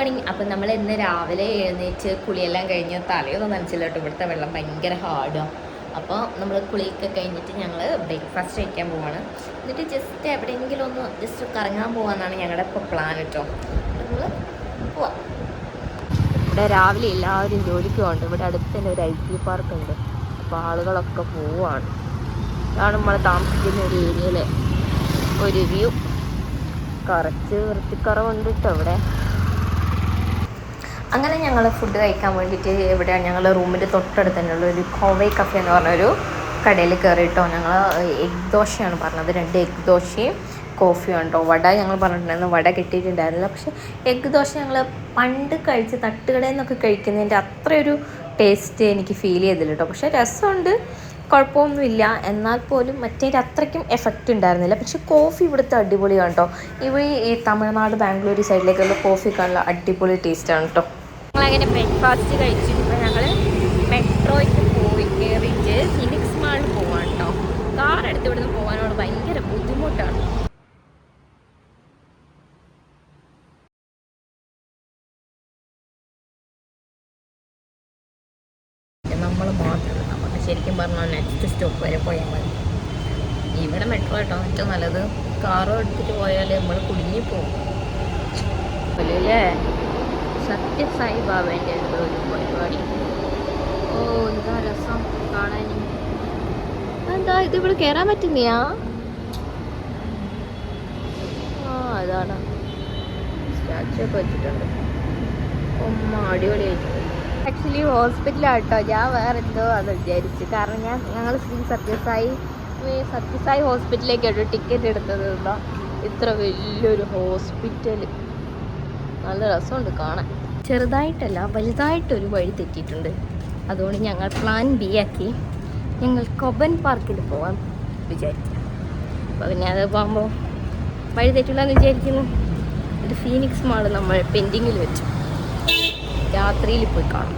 Morning അപ്പം നമ്മൾ ഇന്ന് രാവിലെ എഴുന്നേറ്റ് കുളിയെല്ലാം കഴിഞ്ഞ് തലയൊന്നും നനച്ചില്ല കേട്ടോ. ഇവിടുത്തെ വെള്ളം ഭയങ്കര ഹാർഡാണ് അപ്പോൾ നമ്മൾ കുളിയൊക്കെ കഴിഞ്ഞിട്ട് ഞങ്ങൾ ബ്രേക്ക്ഫാസ്റ്റ് കഴിക്കാൻ പോവാണ്. എന്നിട്ട് ജസ്റ്റ് എവിടെയെങ്കിലും ഒന്ന് ജസ്റ്റ് കറങ്ങാൻ പോകാമെന്നാണ് ഞങ്ങളുടെ ഇപ്പോൾ പ്ലാൻ കേട്ടോ. നമ്മൾ പോവാം. ഇവിടെ രാവിലെ എല്ലാവരും ജോലിക്ക് പോകുന്നുണ്ട് ഇവിടെ അടുത്ത് തന്നെ ഒരു ഐ ടി പാർക്ക് ഉണ്ട്. അപ്പോൾ ആളുകളൊക്കെ പോവാണ്. ഇതാണ് നമ്മൾ താമസിക്കുന്ന ഒരു ഏരിയയിലെ. ഒരു വ്യൂ. കുറച്ച് വൃത്തിക്കുറവുണ്ട് കേട്ടോ ഇവിടെ. അങ്ങനെ ഞങ്ങൾ ഫുഡ് കഴിക്കാൻ വേണ്ടിയിട്ട് എവിടെയാണ് ഞങ്ങൾ റൂമിന്റെ തൊട്ടടുത്ത് തന്നെയുള്ള ഒരു കോവൈ കഫേ എന്ന് പറഞ്ഞൊരു കടയിൽ കയറിയിട്ടോ ഞങ്ങൾ എഗ് ദോശയാണ് പറഞ്ഞത്. രണ്ട് എഗ് ദോശയും കോഫിയും ഉണ്ടോ? വട ഞങ്ങൾ പറഞ്ഞിട്ടുണ്ടായിരുന്നു. വട കിട്ടിയിട്ടുണ്ടായിരുന്നില്ല. പക്ഷേ എഗ് ദോശ ഞങ്ങൾ പണ്ട് കഴിച്ച് തട്ടുകടയിൽ നിന്നൊക്കെ കഴിക്കുന്നതിന്റെ അത്രയൊരു ടേസ്റ്റ് എനിക്ക് ഫീൽ ചെയ്തില്ല കേട്ടോ പക്ഷേ രസമുണ്ട്. കുഴപ്പമൊന്നുമില്ല. എന്നാൽ പോലും മറ്റേ അത്രയ്ക്കും എഫക്റ്റ് ഉണ്ടായിരുന്നില്ല. പക്ഷേ കോഫി ഇവിടുത്തെ അടിപൊളിയാണ് കേട്ടോ ഇവ ഈ തമിഴ്നാട് ബാംഗ്ലൂർ സൈഡിലേക്കുള്ള കോഫിക്കാണുള്ള അടിപൊളി ടേസ്റ്റാണ് കേട്ടോ ഞങ്ങളങ്ങനെ ബ്രേക്ക്ഫാസ്റ്റ് കഴിച്ചിട്ട് ഞങ്ങൾ മെട്രോയ്ക്ക് പോയി കയറിയിട്ട് ഫിനിക്സ് മാളിൽ പോവാണ് കേട്ടോ കാർ എടുത്ത് ഇവിടുന്ന് പോകാനോട് ഭയങ്കര ബുദ്ധിമുട്ടാണ്. നമ്മൾ മാത്രമല്ല നമുക്ക് ശരിക്കും പറഞ്ഞാൽ നെക്സ്റ്റ് സ്റ്റോപ്പ് വരെ പോയാൽ മതി. ഇവിടെ മെട്രോ കേട്ടോ ഏറ്റവും നല്ലത്. കാറോ എടുത്തിട്ട് പോയാൽ നമ്മൾ കുടുങ്ങി പോകും അല്ലേ? സത്യസായി ബാബേന്റെ എന്തോ ഒരു പരിപാടി ഓ എന്താ രസം കാണാനും എന്താ ഇത് ഇവിടെ കയറാൻ പറ്റുന്നയാ ആ അതാണ് സ്റ്റാച്ചു ഒക്കെ വെച്ചിട്ടുണ്ട് ഉമ്മ അടിപൊളിയായിട്ടുണ്ട് ആക്ച്വലി ഹോസ്പിറ്റലാട്ടോ ഞാൻ വേറെ എന്തോ അത് വിചാരിച്ചു. കാരണം ഞാൻ ഞങ്ങൾ ശ്രീ സത്യസായി സത്യസായി ഹോസ്പിറ്റലിലേക്കാണ് ടിക്കറ്റ് എടുത്തത് ഇത്ര വലിയൊരു ഹോസ്പിറ്റൽ നല്ല രസമുണ്ട് കാണാൻ. ചെറുതായിട്ടല്ല വലുതായിട്ടൊരു വഴി തെറ്റിയിട്ടുണ്ട്. അതുകൊണ്ട് ഞങ്ങൾ പ്ലാൻ ബി ആക്കി ഞങ്ങൾ കൊബൻ പാർക്കിൽ പോകാൻ വിചാരിച്ചു. അപ്പോൾ പിന്നെ അത് പോകുമ്പോൾ വഴി തെറ്റില്ല വിചാരിക്കുന്നു. ഒരു ഫീനിക്സ് മാൾ നമ്മൾ പെൻഡിങ്ങിൽ വെച്ചു. രാത്രിയിൽ പോയി കാണും.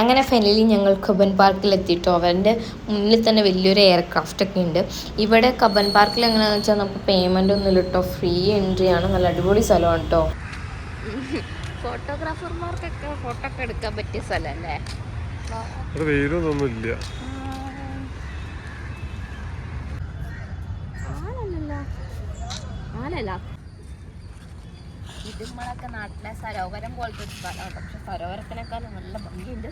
അങ്ങനെ ഫൈനലി ഞങ്ങൾ കബൻ പാർക്കിൽ എത്തിയിട്ടോ അവന്റെ മുന്നിൽ തന്നെ വലിയൊരു എയർക്രാഫ്റ്റ് ഒക്കെ ഉണ്ട്. ഇവിടെ കബൻ പാർക്കിൽ എങ്ങനെയാണെന്ന് വെച്ചാൽ നമുക്ക് പേയ്മെന്റ് ഒന്നും ഇല്ല കേട്ടോ ഫ്രീ എൻട്രി ആണ്. നല്ല അടിപൊളി സ്ഥലമാണ് കേട്ടോ ഫോട്ടോഗ്രാഫർമാർക്കൊക്കെ ഫോട്ടോ ഒക്കെ എടുക്കാൻ പറ്റിയ സ്ഥലല്ലേ? ഇവിടെ വെയിലൊന്നും ഇല്ല. ആളല്ലല്ലോ. ആളല്ല. ഇത് നമ്മളൊക്കെ നാട്ടിലെ സരോവരം പോലത്തെ ഒരു സ്ഥലമാണ്. പക്ഷെ സരോവരത്തിനേക്കാളും നല്ല ഭംഗിയുണ്ട്.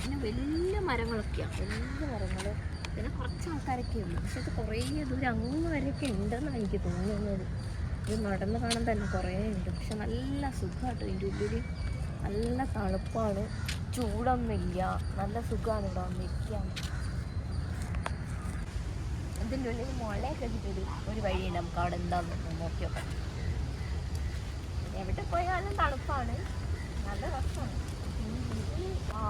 പിന്നെ വലിയ മരങ്ങളൊക്കെയാണ് വലിയ മരങ്ങൾ പിന്നെ കുറച്ച് ആൾക്കാരൊക്കെ ഉണ്ട് പക്ഷെ ഇത് കുറേ ദൂരം അങ്ങ് വരെയൊക്കെ ഉണ്ടെന്നാണ് എനിക്ക് തോന്നുന്നത്. ഇത് നടന്ന് കാണാൻ തന്നെ കുറേ ഉണ്ട്. പക്ഷെ നല്ല സുഖമാട്ടോ ഇതിന്റെ ഉള്ളിൽ നല്ല തണുപ്പാണ്. ചൂടൊന്നുമില്ല. നല്ല സുഖമാണ് ഇവിടെ വന്നിരിക്കാൻ. ഇതിന്റെ ഉള്ളിൽ മുളയൊക്കെ കിട്ടിയത് ഒരു വഴിയുണ്ട്. നമുക്ക് അവിടെ എന്താന്ന് നോക്കി നോക്കാം. എവിടെ പോയാലും തണുപ്പാണ്. നല്ല രസമാണ്. ആ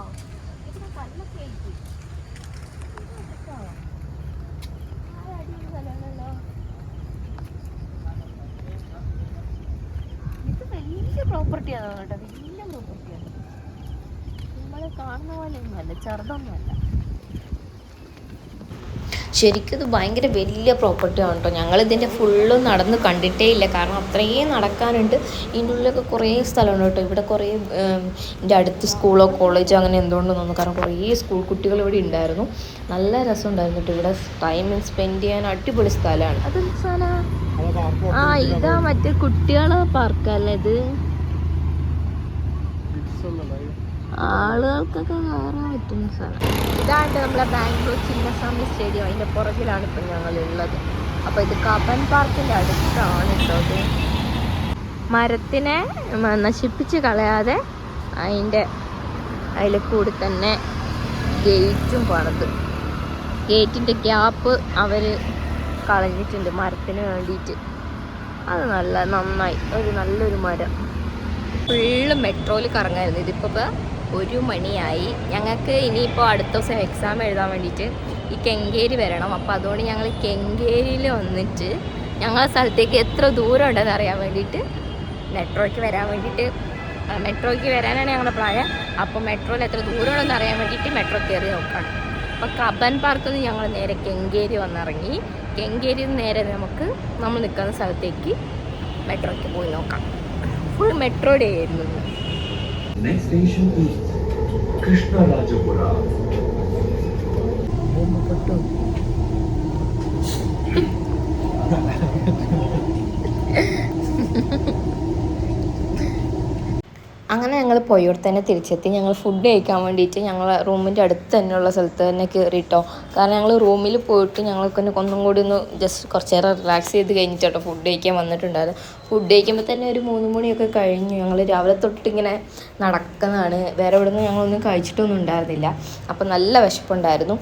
ഇവിടെ കല്ലൊക്കെ ആയിട്ട് ഇത് വലിയ പ്രോപ്പർട്ടിയാണ് കേട്ടോ വലിയ പ്രോപ്പർട്ടിയാണ് നമ്മൾ കാണുന്ന ചെറുതൊന്നുമല്ല. ശരിക്കും ഇത് ഭയങ്കര വലിയ പ്രോപ്പർട്ടി ആണ് കേട്ടോ. ഞങ്ങൾ ഇതിന്റെ ഫുള്ളും നടന്ന് കണ്ടിട്ടേ ഇല്ല. കാരണം അത്രയും നടക്കാനുണ്ട്. ഇതിന്റെ ഉള്ളിലൊക്കെ കുറേ സ്ഥലമുണ്ട് കേട്ടോ. ഇവിടെ കുറേ എന്റെ അടുത്ത് സ്കൂളോ കോളേജോ അങ്ങനെ എന്തുകൊണ്ടോ തോന്നുന്നു കാരണം കുറേ സ്കൂൾ കുട്ടികൾ ഇവിടെ ഉണ്ടായിരുന്നു. നല്ല രസമുണ്ടായിരുന്നു കേട്ടോ. ഇവിടെ ടൈം സ്പെൻഡ് ചെയ്യാൻ അടിപൊളി സ്ഥലമാണ്. അത് സ്ഥലമാണ് ആ ഇതാ മറ്റേ കുട്ടികളെ പാർക്കല്ലേ ഇത്? ആളുകൾക്കൊക്കെ കയറാൻ പറ്റുന്ന സ്ഥലം. ഇതാണ്ട് നമ്മളെ ബാംഗ്ലൂർ ചിന്നസ്വാമി സ്റ്റേഡിയം അതിന്റെ പുറകിലാണ് ഇപ്പം ഞങ്ങൾ ഉള്ളത് അപ്പോൾ ഇത് കബൻ പാർക്കിന്റെ അടുത്താണ് കേട്ടോ മരത്തിനെ നശിപ്പിച്ച് കളയാതെ അതിന്റെ അതിൽ കൂടി തന്നെ ഗേറ്റും പണിത്. ഗേറ്റിന്റെ ഗ്യാപ്പ് അവർ കളഞ്ഞിട്ടുണ്ട് മരത്തിന് വേണ്ടിയിട്ട്. അത് നല്ല നന്നായി. ഒരു നല്ലൊരു മരം. ഫുള്ള് മെട്രോയിൽ കറങ്ങായിരുന്നു. ഇതിപ്പോൾ ഒരു മണിയായി. ഞങ്ങൾക്ക് ഇനിയിപ്പോൾ അടുത്ത ദിവസം എക്സാം എഴുതാൻ വേണ്ടിയിട്ട് ഈ കെങ്കേരി വരണം. അപ്പോൾ അതുകൊണ്ട് ഞങ്ങൾ കെങ്കേരിയിൽ വന്നിട്ട് ഞങ്ങളെ സ്ഥലത്തേക്ക് എത്ര ദൂരം ഉണ്ടെന്ന് അറിയാൻ വേണ്ടിയിട്ട് മെട്രോയ്ക്ക് വരാൻ വേണ്ടിയിട്ട് മെട്രോയ്ക്ക് വരാനാണ് ഞങ്ങളുടെ പ്ലാൻ അപ്പോൾ മെട്രോയിൽ എത്ര ദൂരം ഉണ്ടെന്ന് അറിയാൻ വേണ്ടിയിട്ട് മെട്രോ കയറി നോക്കണം. അപ്പോൾ കബൻ പാർക്കിൽ നിന്ന് ഞങ്ങൾ നേരെ കെങ്കേരി വന്നിറങ്ങി. കെങ്കേരിയിൽ നിന്ന് നേരെ നമുക്ക് നമ്മൾ നിൽക്കുന്ന സ്ഥലത്തേക്ക് മെട്രോയ്ക്ക് പോയി നോക്കാം. ഫുൾ മെട്രോ ഡേ ആയിരുന്നു. കൃഷ്ണരാജപുരം Next അങ്ങനെ ഞങ്ങൾ പോയോടത്ത് തന്നെ തിരിച്ചെത്തി. ഞങ്ങൾ ഫുഡ് കഴിക്കാൻ വേണ്ടിയിട്ട് ഞങ്ങൾ റൂമിന്റെ അടുത്ത് തന്നെയുള്ള സ്ഥലത്ത് തന്നെ കയറിയിട്ടോ കാരണം ഞങ്ങൾ റൂമിൽ പോയിട്ട് ഞങ്ങൾക്ക് ഒന്നും കൂടി ഒന്ന് ജസ്റ്റ് കുറച്ച് നേരം റിലാക്സ് ചെയ്ത് കഴിഞ്ഞിട്ടോ ഫുഡ് കഴിക്കാൻ വന്നിട്ടുണ്ടായിരുന്നു. ഫുഡ് കഴിക്കുമ്പോൾ തന്നെ ഒരു മൂന്ന് മണിയൊക്കെ കഴിഞ്ഞു. ഞങ്ങൾ രാവിലെ തൊട്ടിങ്ങനെ നടക്കുന്നതാണ്. വേറെ എവിടെ നിന്ന് ഞങ്ങളൊന്നും കഴിച്ചിട്ടൊന്നും ഉണ്ടായിരുന്നില്ല. അപ്പം നല്ല വിശപ്പുണ്ടായിരുന്നു.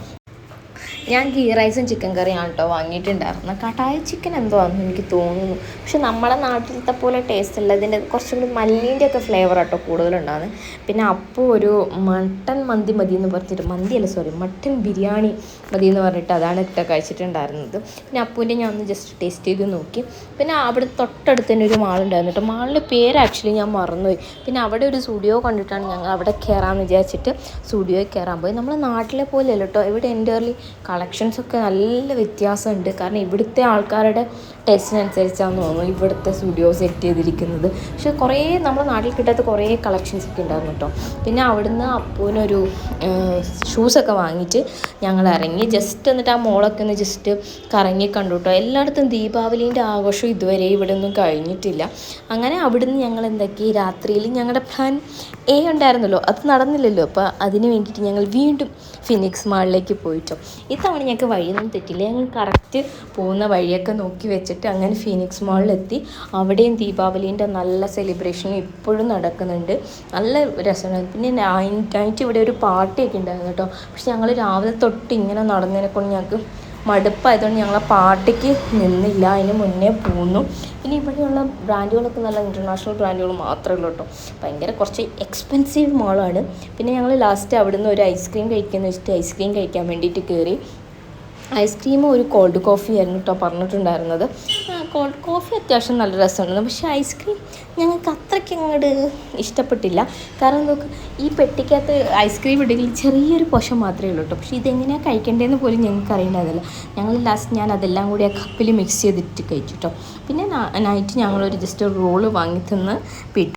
ഞാൻ ഗീ റൈസും ചിക്കൻ കറിയാണ് കേട്ടോ വാങ്ങിയിട്ടുണ്ടായിരുന്നത്. കടായ ചിക്കൻ എന്തോ ആണെന്ന് എനിക്ക് തോന്നുന്നു. പക്ഷെ നമ്മുടെ നാട്ടിലത്തെ പോലെ ടേസ്റ്റ് അല്ല ഇതിന്റെ കുറച്ചും കൂടി മല്ലീന്റെ ഒക്കെ ഫ്ലേവർ കേട്ടോ കൂടുതലുണ്ടാകുന്നത് പിന്നെ അപ്പോൾ ഒരു മട്ടൻ മന്തി മതി എന്ന് പറഞ്ഞിട്ട് മന്തി അല്ല സോറി മട്ടൻ ബിരിയാണി മതി എന്ന് പറഞ്ഞിട്ട് അതാണ് ഇട്ട് കഴിച്ചിട്ടുണ്ടായിരുന്നത്. പിന്നെ അപ്പൂന്റെ ഞാൻ ഒന്ന് ജസ്റ്റ് ടേസ്റ്റ് ചെയ്ത് നോക്കി. പിന്നെ അവിടെ തൊട്ടടുത്ത് തന്നെ ഒരു മാളുണ്ടായിരുന്നു കേട്ടോ മാളിന്റെ പേര് ആക്ച്വലി ഞാൻ മറന്നുപോയി. പിന്നെ അവിടെ ഒരു സ്റ്റുഡിയോ കണ്ടിട്ടാണ് ഞങ്ങൾ അവിടെ കയറാമെന്ന് വിചാരിച്ചിട്ട് സ്റ്റുഡിയോയിൽ കയറാൻ പോയി. നമ്മളെ നാട്ടിലെ പോലെയല്ല കേട്ടോ ഇവിടെ എന്റർലി കളക്ഷൻസ് ഒക്കെ നല്ല വ്യത്യാസമുണ്ട്. കാരണം ഇവിടുത്തെ ആൾക്കാരുടെ ടേസ്റ്റിനനുസരിച്ചാണെന്ന് തോന്നുന്നു ഇവിടുത്തെ സ്റ്റുഡിയോ സെറ്റ് ചെയ്തിരിക്കുന്നത്. പക്ഷെ കുറേ നമ്മുടെ നാട്ടിൽ കിട്ടാത്ത കുറേ കളക്ഷൻസ് ഒക്കെ ഉണ്ടായിരുന്നു കേട്ടോ. പിന്നെ അവിടുന്ന് അപ്പൂനൊരു ഷൂസൊക്കെ വാങ്ങിയിട്ട് ഞങ്ങൾ ഇറങ്ങി ജസ്റ്റ് എന്നിട്ട് ആ മോളൊക്കെ ഒന്ന് ജസ്റ്റ് കറങ്ങി കണ്ടു കേട്ടോ എല്ലായിടത്തും ദീപാവലീന്റെ ആഘോഷം ഇതുവരെ ഇവിടെ ഒന്നും കഴിഞ്ഞിട്ടില്ല. അങ്ങനെ അവിടുന്ന് ഞങ്ങൾ എന്താക്കി രാത്രിയിൽ ഞങ്ങളുടെ പ്ലാൻ എ ഉണ്ടായിരുന്നല്ലോ. അത് നടന്നില്ലല്ലോ. അപ്പോൾ അതിന് വേണ്ടിയിട്ട് ഞങ്ങൾ വീണ്ടും ഫിനിക്സ് മാളിലേക്ക് പോയിട്ടോ. ഇത്തവണ ഞങ്ങൾക്ക് വഴിയൊന്നും തെറ്റില്ല. ഞങ്ങൾ കറക്റ്റ് പോകുന്ന വഴിയൊക്കെ നോക്കി വെച്ചിട്ട് അങ്ങനെ ഫിനിക്സ് മാളിലെത്തി അവിടെയും ദീപാവലീന്റെ നല്ല സെലിബ്രേഷൻ ഇപ്പോഴും നടക്കുന്നുണ്ട്. നല്ല രസമാണ്. പിന്നെ നൈറ്റ് ഇവിടെ ഒരു പാർട്ടിയൊക്കെ ഉണ്ടായിരുന്നു പക്ഷെ ഞങ്ങൾ രാവിലെ തൊട്ട് ഇങ്ങനെ നടന്നതിനെ കൊണ്ട് ഞങ്ങൾക്ക് മടുപ്പായതുകൊണ്ട് ഞങ്ങൾ പാർട്ടിക്ക് നിന്നില്ല. അതിന് മുന്നേ പോന്നു. പിന്നെ ഇവിടെയുള്ള ബ്രാൻഡുകളൊക്കെ നല്ല ഇന്റർനാഷണൽ ബ്രാൻഡുകൾ മാത്രമേ ഉള്ളൂ കേട്ടോ. ഭയങ്കര കുറച്ച് എക്സ്പെൻസീവ് മോളാണ് പിന്നെ ഞങ്ങൾ ലാസ്റ്റ് അവിടുന്ന് ഒരു ഐസ്ക്രീം കഴിക്കാമെന്ന് വെച്ചിട്ട് ഐസ്ക്രീം കഴിക്കാൻ വേണ്ടിയിട്ട് കയറി ഐസ്ക്രീമും ഒരു കോൾഡ് കോഫി ആയിരുന്നു കേട്ടോ പറഞ്ഞിട്ടുണ്ടായിരുന്നത്. കോൾഡ് കോഫി അത്യാവശ്യം നല്ല രസമുണ്ടായിരുന്നു പക്ഷേ ഐസ്ക്രീം ഞങ്ങൾക്ക് അത്രയ്ക്ക് അങ്ങോട്ട് ഇഷ്ടപ്പെട്ടില്ല. കാരണം നോക്ക് ഈ പെട്ടിക്കകത്ത് ഐസ്ക്രീം ഇടുകയിൽ ചെറിയൊരു പോഷൻ മാത്രമേ ഉള്ളൂ കേട്ടോ. പക്ഷേ ഇതെങ്ങനെയാണ് കഴിക്കേണ്ടതെന്ന് പോലും ഞങ്ങൾക്ക് അറിയേണ്ടതല്ല. ഞങ്ങൾ ലാസ്റ്റ് ഞാൻ അതെല്ലാം കൂടി ആ കപ്പിൽ മിക്സ് ചെയ്തിട്ട് കഴിച്ചു കേട്ടോ. പിന്നെ നൈറ്റ് ഞങ്ങളൊരു ജസ്റ്റ് റോൾ വാങ്ങി തിന്ന്